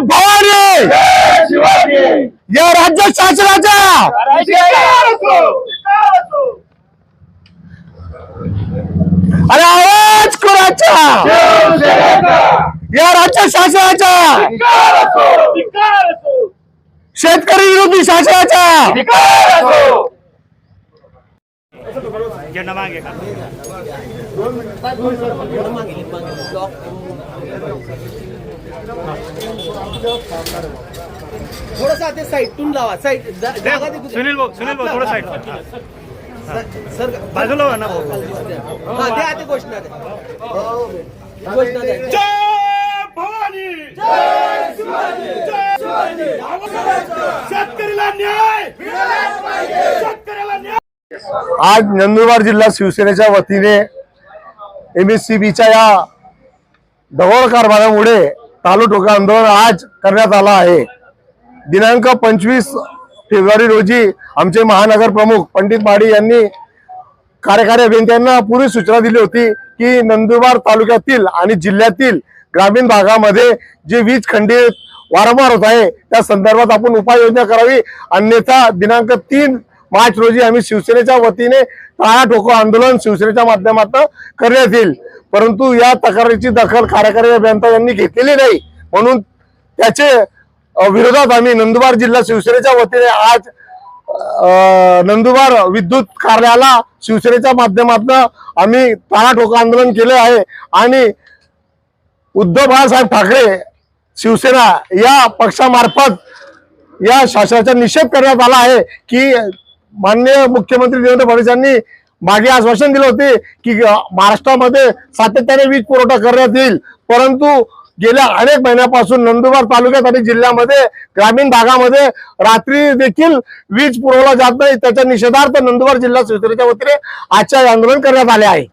भवानी! या राज्य शासनाचा अरे आवाज कोणाचा? या राज्य शासनाचा शेतकरी विरोधी शासनाचा झेंडा मागे का थोडसा ते साईडतून लावा. साईड. सुनील भाऊ सुनील भाऊ थोडं साईड सर बाजूला व्हा ना भाऊ. हा द्या ते घोषणा द्या. घोषणा द्या. जय भवानी! आज नंदुरबार जिल्हा शिवसेनेच्या वतीने एम एस सी बीच्या या ढवळ कारभारामुळे तालुटोका आंदोलन आज करण्यात आलं आहे. दिनांक पंचवीस फेब्रुवारी रोजी आमचे महानगर प्रमुख पंडित माडी यांनी कार्यकारी अभियंत्यांना पूर्वी सूचना दिली होती की नंदुरबार तालुक्यातील आणि जिल्ह्यातील ग्रामीण भागामध्ये जे वीज खंडित वारंवार होत आहे त्या संदर्भात आपण उपाययोजना करावी. अन्यथा दिनांक तीन मार्च रोजी आम्ही शिवसेनेच्या वतीने टाळा ठोको आंदोलन शिवसेनेच्या माध्यमातून करण्यात येईल. परंतु या तक्रारीची दखल कार्यकारी अभियंता यांनी घेतलेली नाही. म्हणून त्याचे विरोधात आम्ही नंदुरबार जिल्हा शिवसेनेच्या वतीने आज नंदुरबार विद्युत कार्यालयाला शिवसेनेच्या माध्यमातून आम्ही टाळा ठोका आंदोलन केले आहे. आणि उद्धव बाळासाहेब ठाकरे शिवसेना या पक्षामार्फत या शासनाचा निषेध करण्यात आला आहे की माननीय मुख्यमंत्री देवेंद्र फडणवीस यांनी मागे आश्वासन दिले होते की महाराष्ट्रामध्ये सातत्याने वीज पुरवठा करण्यात येईल. परंतु गेल्या अनेक महिन्यापासून नंदुरबार तालुक्यात आणि जिल्ह्यामध्ये ग्रामीण भागामध्ये रात्री देखील वीज पुरवला जात नाही. त्याच्या निषेधार्थ नंदुरबार जिल्हा शिवसेनेच्या वतीने आजच्या आंदोलन करण्यात आले आहे.